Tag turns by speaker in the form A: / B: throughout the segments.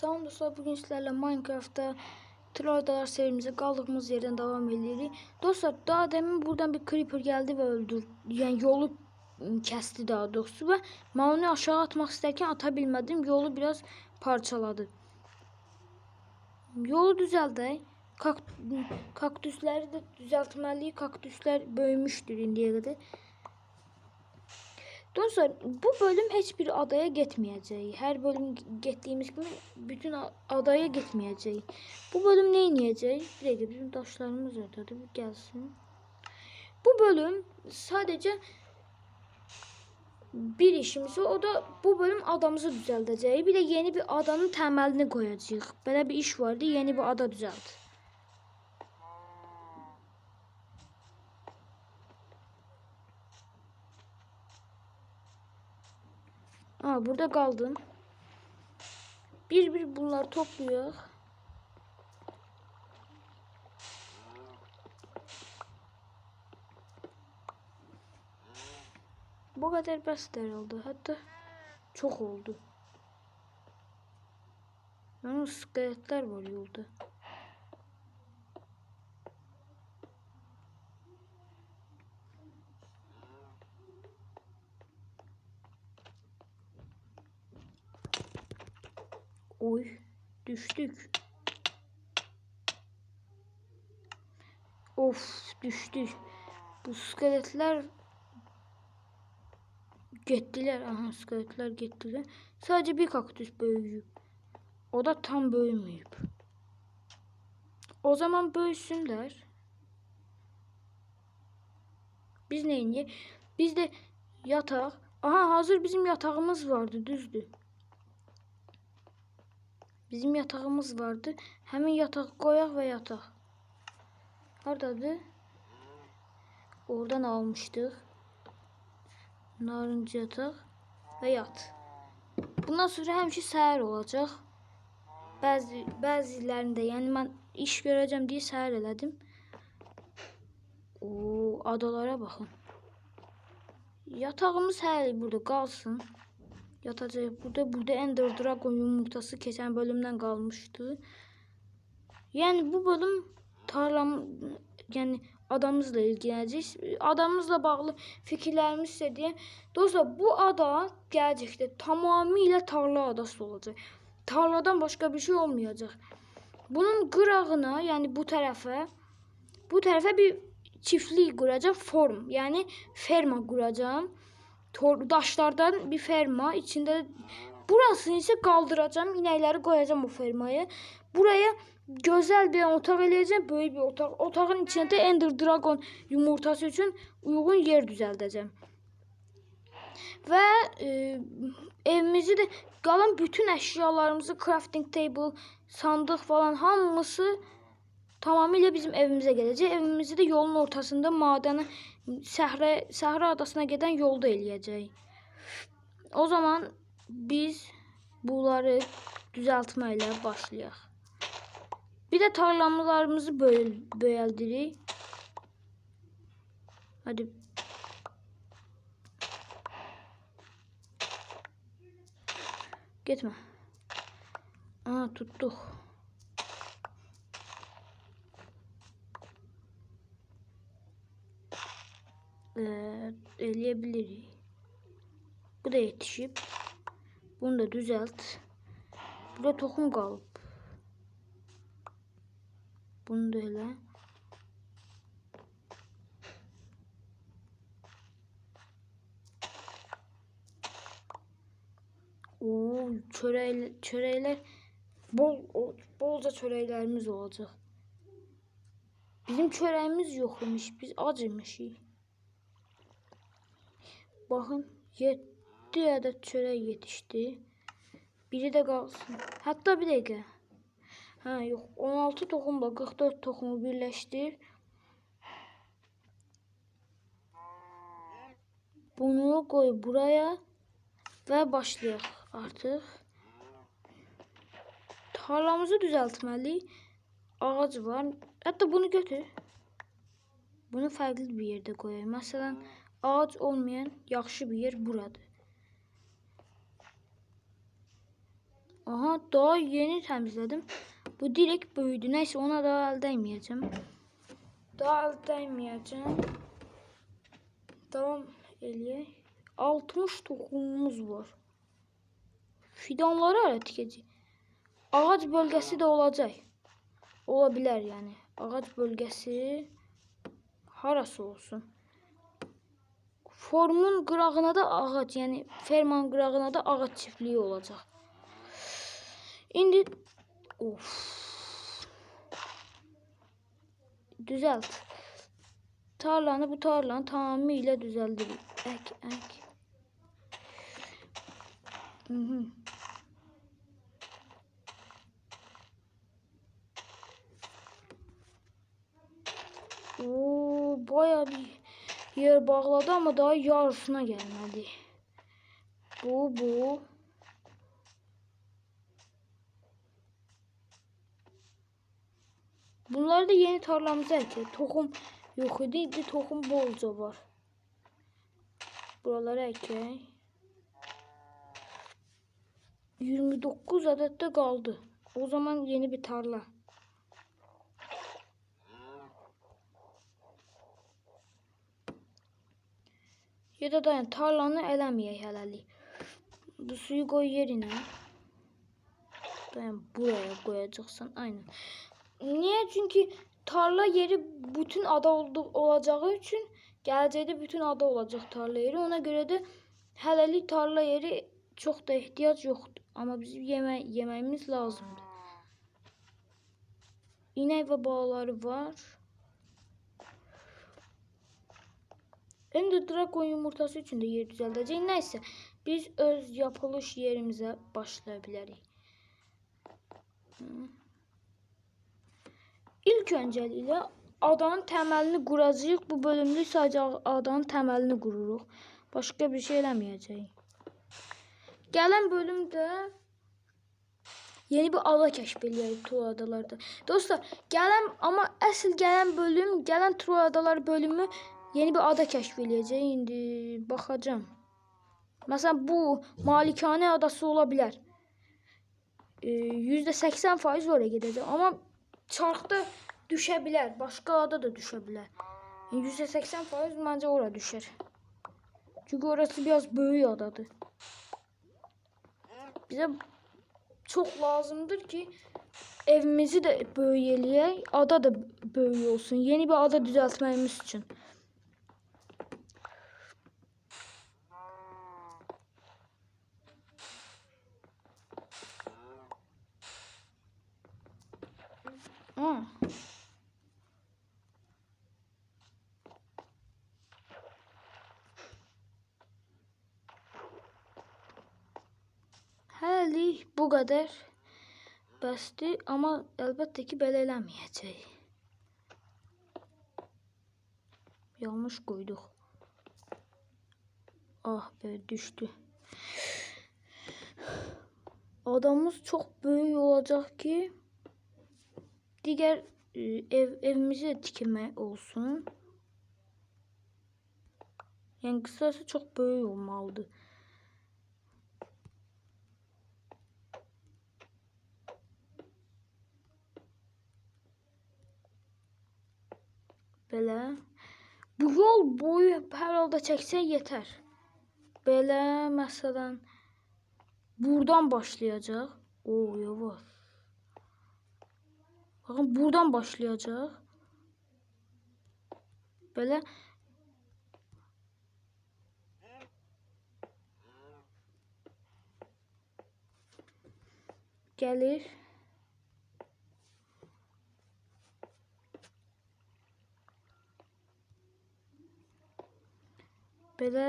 A: Salam dostlar, bugün sizlerle Minecraft'ta Trolldalar serimize kaldığımız yerden devam ediyoruz. Dostlar, daha demin buradan bir creeper geldi ve öldürdü. Yani yolu kesti daha doğrusu ve ben aşağı atmak isterken atabilmedim. Yolu biraz parçaladı. Yolu düzeldi. Kakt kaktüsleri de düzeltmeli. Kaktüsler büyümüştür indiye kadar. Dostlar bu bölüm hiçbir adaya gitmeyeceği. Her bölüm gittiğimiz gibi bütün adaya gitmeyeceği. Bu bölüm ne ineceği? Bir dakika bizim taşlarımız orada. Bir gelsin. Bu bölüm sadece bir işimiz var. O da bu bölüm adamızı düzelteceği. Bir de yeni bir adanın temelini koyacağız. Böyle bir iş vardı. Yeni bir ada düzelt. Aa burada kaldım. Bir bir bunları topluyor. Bu kadar basit herhalde. Hatta çok oldu. Yalnız iskeletler var yolda. Oy düştük. Of düştük. Bu iskeletler gittiler. Aha iskeletler gittiler. Sadece bir kaktüs büyüyüp. O da tam büyümeyip. O zaman büyüsünler. Biz neyin Biz de yatak. Aha hazır bizim yatağımız vardı düzdü. Bizim yatağımız vardı. Hemen yatak koyak ve yatak. Nerededir? Oradan almıştık. Narıncı yatak ve yat. Bundan sonra həmişə səhər olacaq. Bəzi bəzilərində, yəni mən iş görəcəm deyə səhər elədim. O adalara baxın. Yatağımız hələ burada qalsın. Yatacaq burada. Burada Ender Dragon yumurtası keçən bölümdən qalmışdı. Yəni bu bölüm tarlam yəni adamımızla ilgilənəcək. Adamımızla bağlı fikirlərimiz isə deyim. Dostlar bu ada gələcəkdə tamamilə tarla adası olacaq. Tarladan başqa bir şey olmayacaq. Bunun qırağına, yəni bu tərəfə bu tərəfə bir çiftlik quracağam, form. Yəni ferma quracağam. Tor daşlardan bir ferma, içində burasını isə qaldıracağam, inəkləri qoyacağam o fermaya. Buraya gözəl bir otaq eləyəcəm, böyük bir otaq. Otağın içində Ender Dragon yumurtası üçün uyğun yer düzəldəcəm. Və e, evimizi də qalan bütün əşyalarımızı crafting table, sandıq falan hamısı tamamilə bizim evimizə gələcək. Evimizi də yolun ortasında madəni səhra səhra adasına gedən yolda eləyəcək. O zaman biz bunları düzəltməklə başlayaq. Bir də tarlalarımızı böyül böyəldirik. Hadi. Gitme. Aa tuttuk. Ee, eleyebiliriz. Bu da yetişip. Bunu da düzelt. Burada tohum kalıp. Bunu da elə. Oo, çörek, çörekler bol bolca çöreklerimiz olacak. Bizim çöreğimiz yokmuş. Biz acımışız. Bakın 7 adet çörek yetişti. Biri de kalsın. Hatta bir dakika. Ha yok 16 tohumla 44 tohumu birleştir. Bunu koy buraya ve başlayaq artıq. Tarlamızı düzəltməliyik. Ağac var. Hətta bunu götür. Bunu fərqli bir yerdə qoyaq. Məsələn, ağac olmayan yaxşı bir yer buradır. Aha daha yeni temizledim. Bu direkt büyüdü. Neyse ona daha el değmeyeceğim. Daha el değmeyeceğim. Devam eləyək. 60 toxumumuz var. Fidanları hələ tikəcək. Ağac bölgəsi də olacaq. Ola bilər yəni. Ağac bölgəsi harası olsun. Formun qırağına da ağac, yəni fermanın qırağına da ağac çiftliyi olacaq. İndi of. Düzelt. Tarlanı bu tarlanı tamamıyla düzeldir. Ek ek. Hı hı. Oo, bayağı bir yer bağladı ama daha yarısına gelmedi. Bu bu. Bunlar da yeni tarlamıza ekti. Tohum yok idi. İndi tohum bolca var. Buralara ekey. 29 adet de kaldı. O zaman yeni bir tarla. Ya da dayan tarlanı eləməyək hələlik. Bu suyu koy yerine. Dayan buraya koyacaksın. Aynen. Niye? Çünkü tarla yeri bütün ada oldu, olacağı için gələcəkdə bütün ada olacak tarla yeri. Ona göre de hələlik tarla yeri çok da ihtiyaç yoktur. Ama bizim yeme yememiz lazımdır. İnek ve bağları var. Ender Dragon yumurtası için de yer düzeldəcək. Neyse biz öz yapılış yerimize başlayabiliriz. Hı. İlk öncəliklə adanın təməlini quracağıq. Bu bölümlük sadəcə adanın təməlini qururuq. Başqa bir şey eləməyəcəyik. Gələn bölümdə yeni bir ada kəşf eləyək Tro adalarda. Dostlar, gələn amma əsl gələn bölüm, gələn Tro adalar bölümü yeni bir ada kəşf eləyəcək. İndi baxacağam. Məsələn bu malikanə adası ola bilər. Ee, %80% oraya gedəcək. Amma çarxda düşə bilər. Başqa ada da düşə bilər. Yəni %80% məncə ora düşər. Çünki orası biraz böyük adadır. Bize çok lazımdır ki evimizi de böyük eləyək, ada da böyük olsun. Yeni bir ada düzəltməyimiz üçün. Aa. Həlik bu qədər bəsdir, amma əlbəttə ki, belə eləməyəcək. Yanlış qoyduq. Ah be, düşdü. Adamımız çox böyük olacaq ki, digər e, ev evimizi də tikmək olsun. Yəni qısası çox böyük olmalıdır. Belə. Bu yol boyu hər halda çəksək yetər. Belə məsələn buradan başlayacaq. O, yavaş. Bakın buradan başlayacaq. Belə gəlir. Belə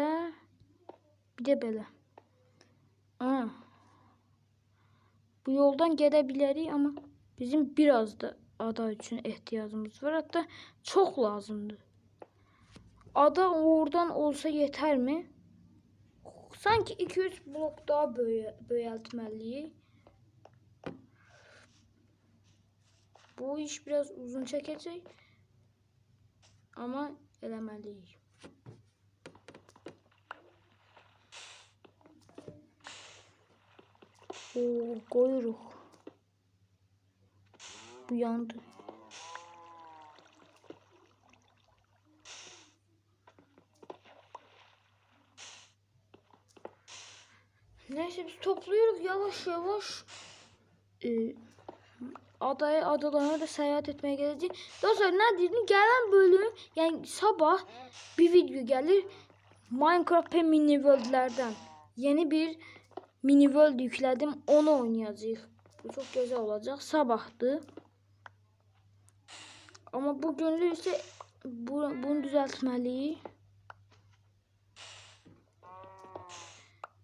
A: bir də belə. Aa. Bu yoldan gedə bilərik amma bizim biraz da ada üçün ehtiyacımız var. Hatta çox lazımdır. Ada oradan olsa yetərmi? Sanki 2-3 blok daha böyü böyəltməliyik. Bu iş biraz uzun çəkəcək. Amma eləməliyik. Oo, koyuruq. Bu yandı. Neyse biz topluyoruz yavaş yavaş. Ee, adaya adalarına da seyahat etmeye geleceğiz. Dostlar ne dedim gelen bölüm yani sabah bir video gelir. Minecraft ve mini world'lerden yeni bir mini world yükledim. Onu oynayacağız. Bu çok güzel olacak. Sabahtı. Ama bugünlük ise bu, bunu düzeltmeliyiz.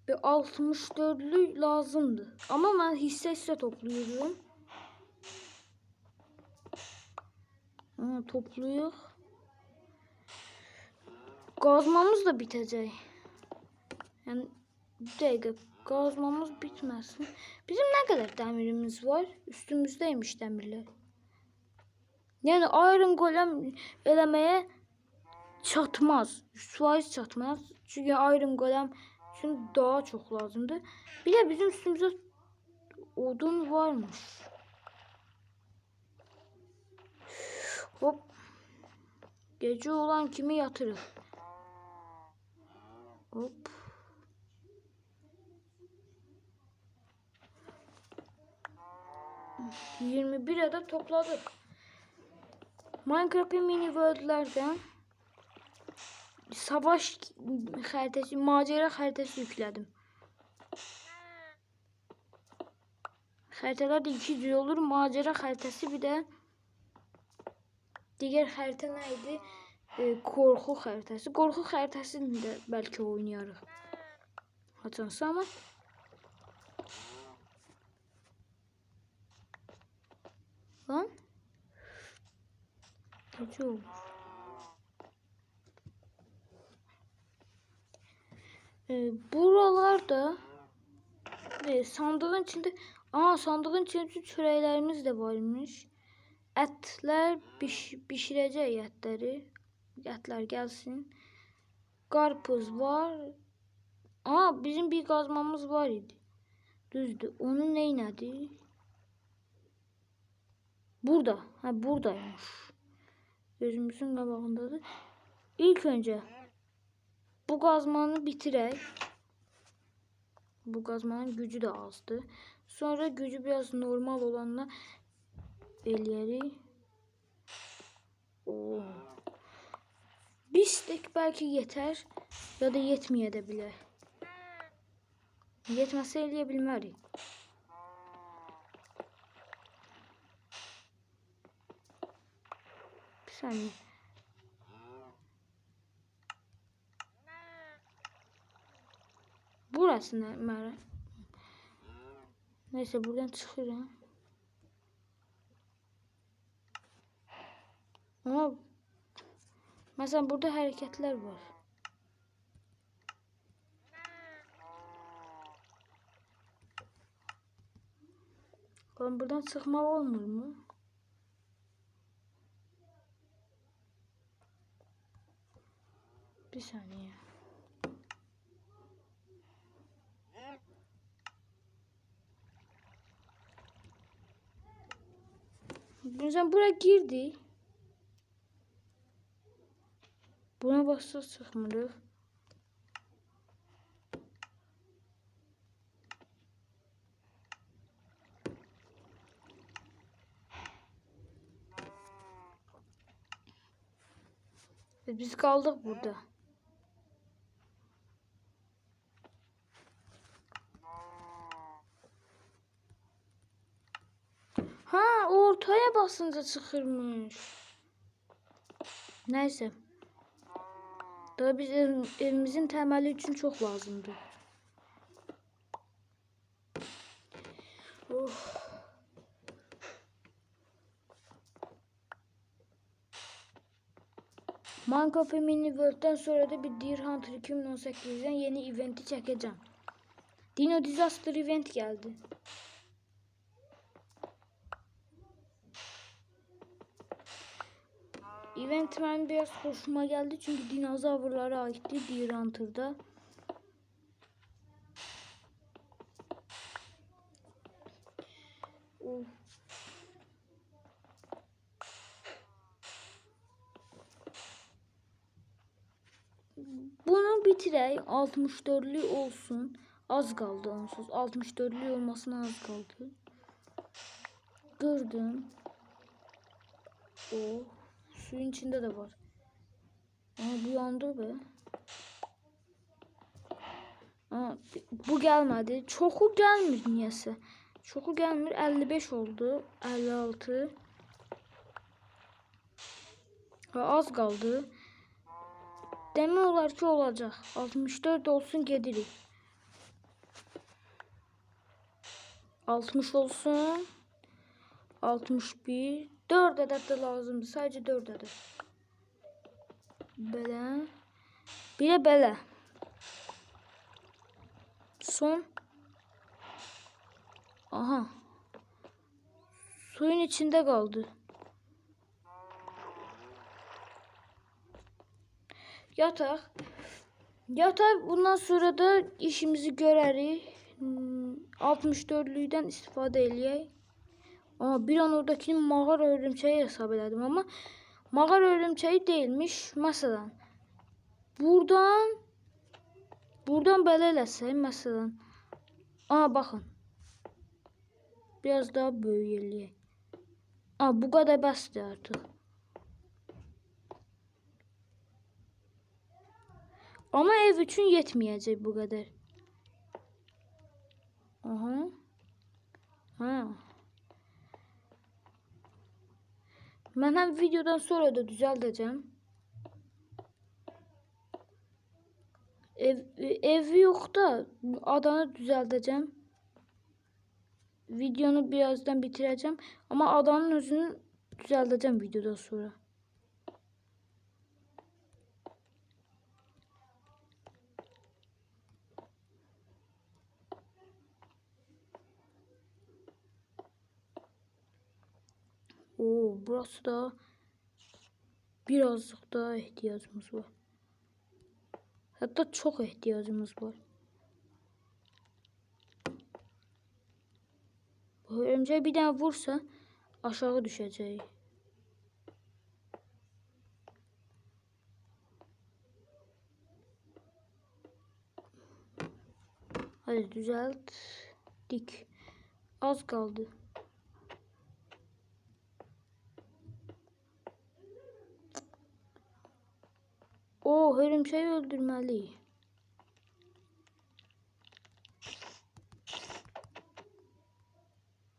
A: Bir 64'lü lazımdı. Ama ben hisse hisse topluyorum. Ha, topluyor. Gazmamız da bitecek. Yani bir dakika gazmamız bitmesin. Bizim ne kadar demirimiz var? Üstümüzdeymiş demirler. Yani Iron Golem elemeye çatmaz. 100% çatmaz. Çünkü Iron Golem için daha çok lazımdı. Bir de bizim üstümüzde odun varmış. Hop. Gece olan kimi yatırır? Hop. Yirmi bir adet topladık. Minecraft'ın mini world'lerden savaş haritası, macera haritası yükledim. Haritalar da iki cür olur. Macera haritası bir de diğer harita neydi? Ee, korku haritası. Korku haritasını da belki oynayarıq. Haçansa ama Lan Olur. Ee, buralarda e, sandığın içinde Aa sandığın içinde çörəklərimiz de varmış. Ətlər piş, pişirəcək ətləri. Ətlər gəlsin. Qarpız var. Aa bizim bir qazmamız var idi. Düzdür. Onu neynədi? Burada. Ha buradaymış. Gözümüzün qabağındadır. İlk önce bu qazmanı bitirək. Bu qazmanın gücü de azdı. Sonra gücü biraz normal olanla eləyərik. Oo. Bir stek belki yeter ya da yetməyə də bilər. Yetməsə eləyə bilmərik. Saniye. Burası ne? Mera. Neyse buradan çıkıyorum. Ama mesela burada hareketler var. Lan buradan çıkmak olmuyor mu? Bir saniye. Mesela buraya girdi. Buna bassa çıxmırıq. Ve Biz kaldık burada. Ha ortaya basınca çıkırmış. Neyse. Daha biz ev- evimizin temeli için çok lazımdı. Oh. Minecraft Mini World'den sonra da bir Deer Hunter 2018'den yeni eventi çekeceğim. Dino Disaster event geldi. Event Man biraz hoşuma geldi çünkü dinozavurlara aitti Deer Hunter'da. Of. Bunu bitireyim. 64'lü olsun. Az kaldı onsuz. 64'lü olmasına az kaldı. Gördüm. Oh suyun içinde de var. Ama bu yandı be. Aa, bu gelmedi. Çoxu gelmir niyəsə. Çoxu gelmir. 55 oldu. 56. Və az qaldı. Demək olar ki olacaq. 64 olsun gedirik. 60 olsun. 61. 4 ədəd də lazımdır. Sadəcə 4 ədəd. Belə. Bir də belə. Son. Aha. Suyun içinde kaldı. Yatak. Yatak bundan sonra da işimizi görərik. Hmm, 64'lüydən istifadə. Ama bir an oradakini mağar örümçeği hesab elədim ama mağar örümçeği değilmiş. Məsələn, buradan buradan belə eləsək, məsələn. Aa baxın. Biraz daha böyük eləyək. Aa bu qədər bəsdir artıq. Ama ev üçün yetməyəcək bu qədər. Aha. Ha. Mən həm videodan sonra da düzəldəcəm. Ev, evi yox da adanı düzəldəcəm. Videonu birazdan bitirəcəm. Amma adanın özünü düzəldəcəm videodan sonra. Oo, burası da birazcık daha ihtiyacımız var. Hatta çok ihtiyacımız var. Bu bir daha vursa aşağı düşeceği. Hadi düzelt. Dik. Az kaldı. O örümceği öldürmeli.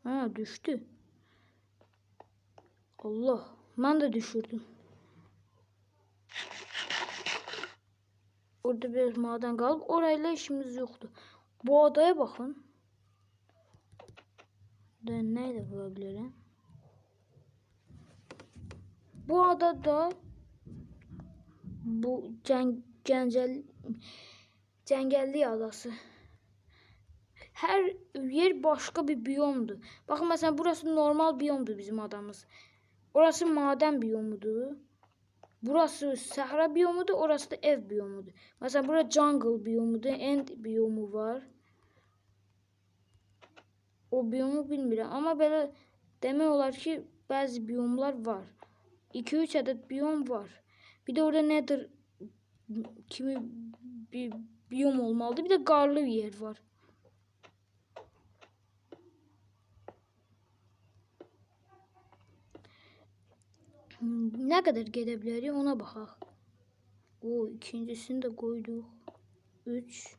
A: Ha düştü. Allah. Ben de düşürdüm. Orada biraz maden kalıp orayla işimiz yoktu. Bu adaya bakın. Ben neyle bulabilirim? Bu adada bu ceng Cencel Cəngəllik adası. Hər yer başqa bir biyomdur. Baxın məsələn burası normal biyomdur bizim adamız. Orası maden biyomudur. Burası sahra biyomudur, orası da ev biyomudur. Məsələn bura jungle biyomudur, end biyomu var. O biyomu bilmirəm, amma belə demək olar ki, bəzi biyomlar var. 2-3 ədəd biyom var. Bir de orada nedir kimi bir biyom olmalıdır. Bir de qarlı bir yer var. Ne kadar gedə ona baxaq. O ikincisini de koyduk. 3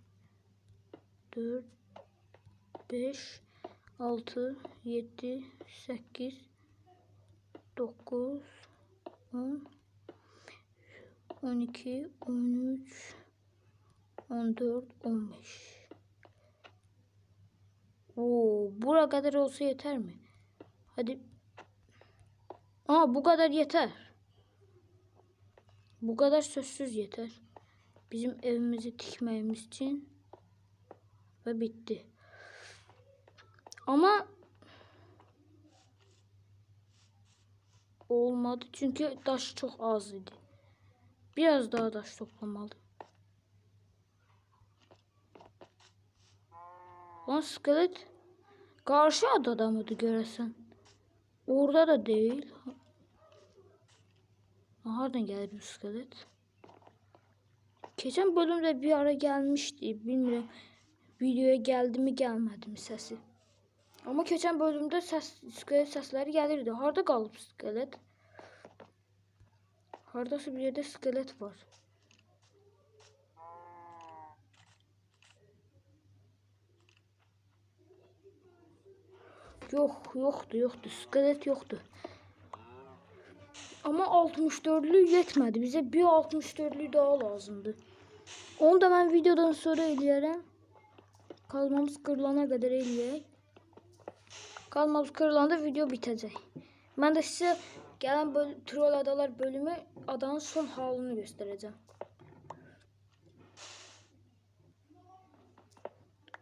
A: 4 5 6 7 8 9 10 12 13 14 15 Oo, bura kadar olsa yeter mi? Hadi Aa bu kadar yeter. Bu kadar sözsüz yeter. Bizim evimizi tikmemiz için. Ve bitti. Ama olmadı çünkü taş çok az idi. Biraz daha taş toplamalı. Lan skelet karşı adada mıydı göresen? Orada da değil. Nereden geldi bu iskelet? Geçen bölümde bir ara gelmişti. Bilmiyorum videoya geldi mi gelmedi mi sesi. Ama geçen bölümde ses, iskelet sesleri gelirdi. Harda qalıb iskelet? Hardasa bir yerde iskelet var. Yok, yoktu, yoktu. İskelet yoktu. Ama 64'lü yetmedi. Bize bir 64'lü daha lazımdı. Onu da ben videodan sonra eləyərəm. Kazmamız kırılana kadar eləyək. Kazmamız kırılanda video bitecek. Ben de size gelen böl troll adalar bölümü adanın son halini göstereceğim.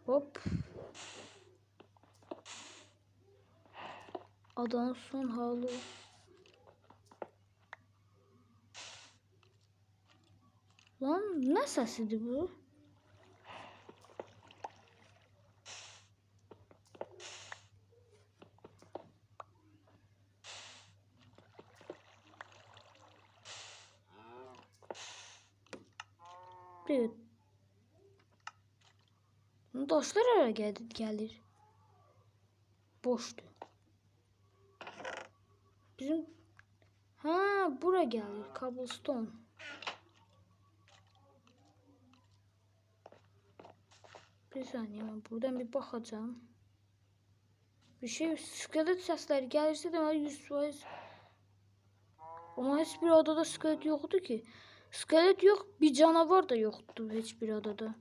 A: Hop. Adanın son hali. Lan ne sesiydi bu? Dostlar ara geldi, gelir. Boştu. Bizim ha bura gelir. Cobblestone. Bir saniye buradan bir bakacağım. Bir şey iskelet sesleri gelirse de 100% Ama hiçbir adada iskelet yoktu ki. İskelet yok, bir canavar da yoktu hiçbir adada.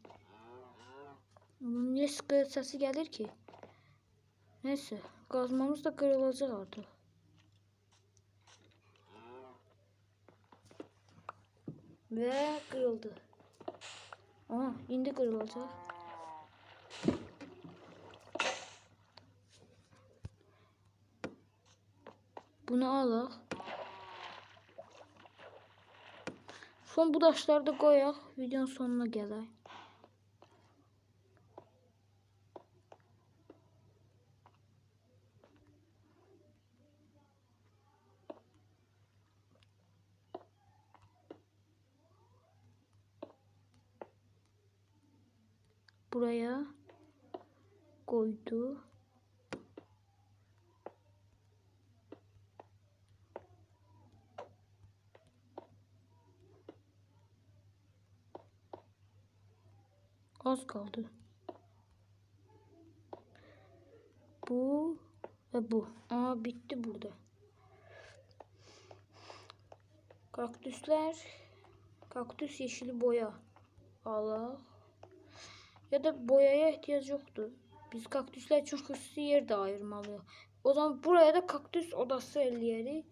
A: Ama niye iskelet sesi gelir ki? Neyse, kazmamız da kırılacak artık. Ve kırıldı. Aha, indi kırılacak. Bunu alaq. Son bu daşları da qoyaq. Videonun sonuna gələk. Buraya koydu. Az kaldı. Bu ve bu. Aa bitti burada. Kaktüsler. Kaktüs yeşili boya. Allah. Ya da boyaya ihtiyaç yoktu. Biz kaktüsler için xüsusi yer de ayırmalıyıq. O zaman buraya da kaktüs odası eləyərik.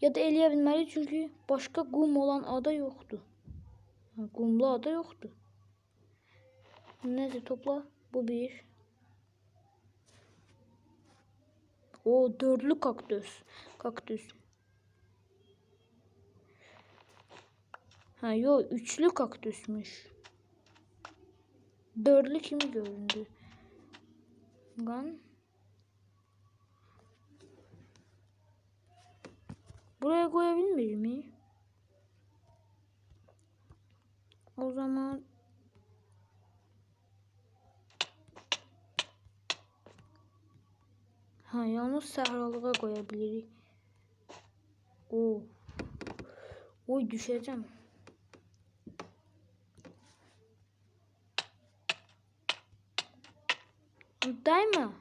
A: Ya da eləyə bilməliyik çünki başqa qum olan ada yoxdur. Ha, Qumlu ada yoxdur. Neyse topla. Bu bir. O dörtlü kaktüs. Kaktüs. Ha yo üçlü kaktüsmüş. Dörtlü kimi göründü? Lan. Buraya koyabilir miyim? O zaman Ha yalnız səhralığa qoya bilirik. Oo. Oy düşeceğim. Dayma.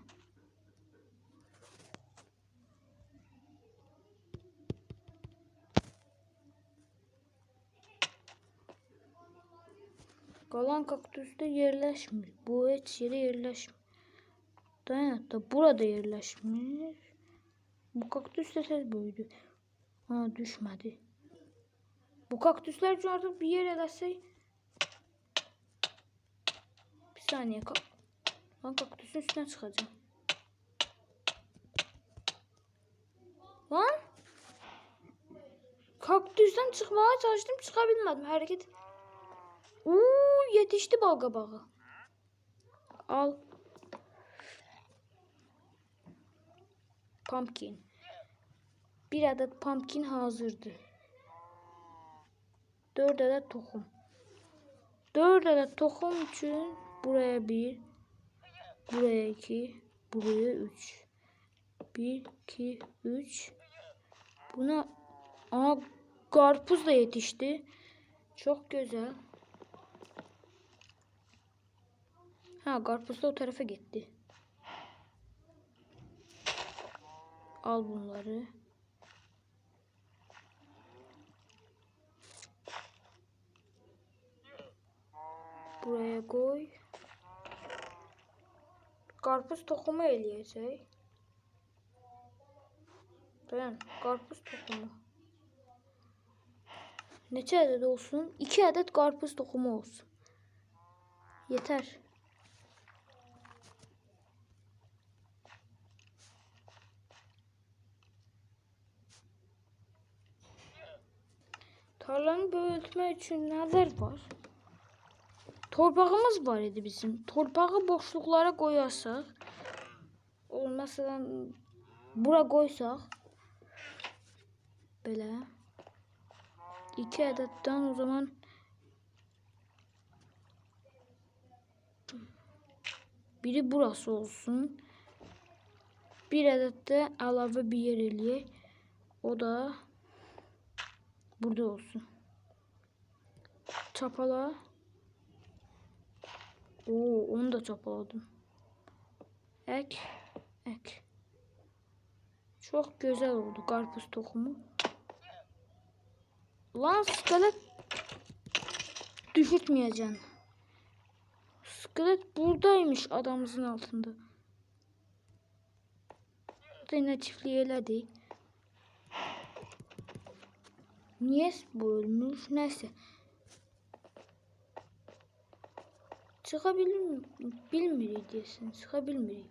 A: Kalan kaktüste yerleşmiş. Bu hiç yere yerleşmiş. Dayan da burada yerleşmiş. Bu kaktüs de tez büyüdü. Ha düşmedi. Bu kaktüsler artık bir yer edersek. Bir saniye kak. Lan kaktüsün üstüne çıkacağım. Lan. Kaktüsten çıkmaya çalıştım çıkabilmedim hareket. Uuu yetişti bal kabağı. Al. Pumpkin. Bir adet pumpkin hazırdı. Dört adet tohum. 4 adet tohum için buraya 1, buraya 2, buraya 3. 1, 2, 3. Buna Aa, karpuz da yetişti. Çok güzel. Ha karpuz da o tarafa gitti. Al bunları. Buraya koy. Karpuz tohumu eləyəcək. Dayan, karpuz tohumu. Neçə ədəd olsun? 2 ədəd karpuz tohumu olsun. Yeter. Tarlanı böyütmek için neler var? Torpağımız var idi bizim. Torpağı boşluklara koyarsak, o mesela bura koysak, böyle iki adetten o zaman biri burası olsun. Bir de əlavə bir yer eləyək. O da burada olsun. Çapala. Oo, onu da çapaladım. Ek, ek. Çok güzel oldu karpuz tohumu. Lan skalet düşürtmeyeceksin. Skalet buradaymış adamımızın altında. Da yine çiftliği eledi. Niye bu ölmüş? Neyse. Çıkabilir mi? Bilmirik desin. Çıkabilirik.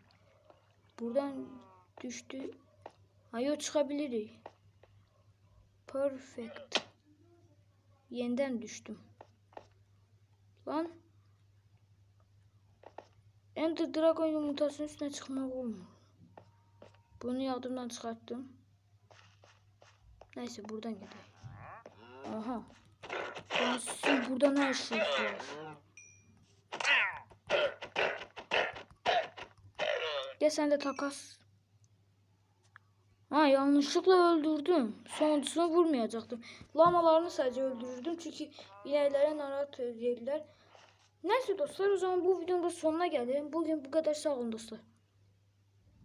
A: Buradan düştü. Hayır çıkabilirik. Perfect. Yeniden düştüm. Lan. Ender Dragon yumurtasının üstüne çıkmak olmuyor. Bunu yardımdan çıkarttım. Neyse buradan gidelim. Aha. Ya sizin burada ne işiniz var? Gel sen de takas. Ha yanlışlıkla öldürdüm. Sonuncusunu vurmayacaktım. Lamalarını sadece öldürürdüm çünkü ilerlere narahat ederler. Neyse dostlar o zaman bu videonun da sonuna geldim. Bugün bu kadar sağ olun dostlar.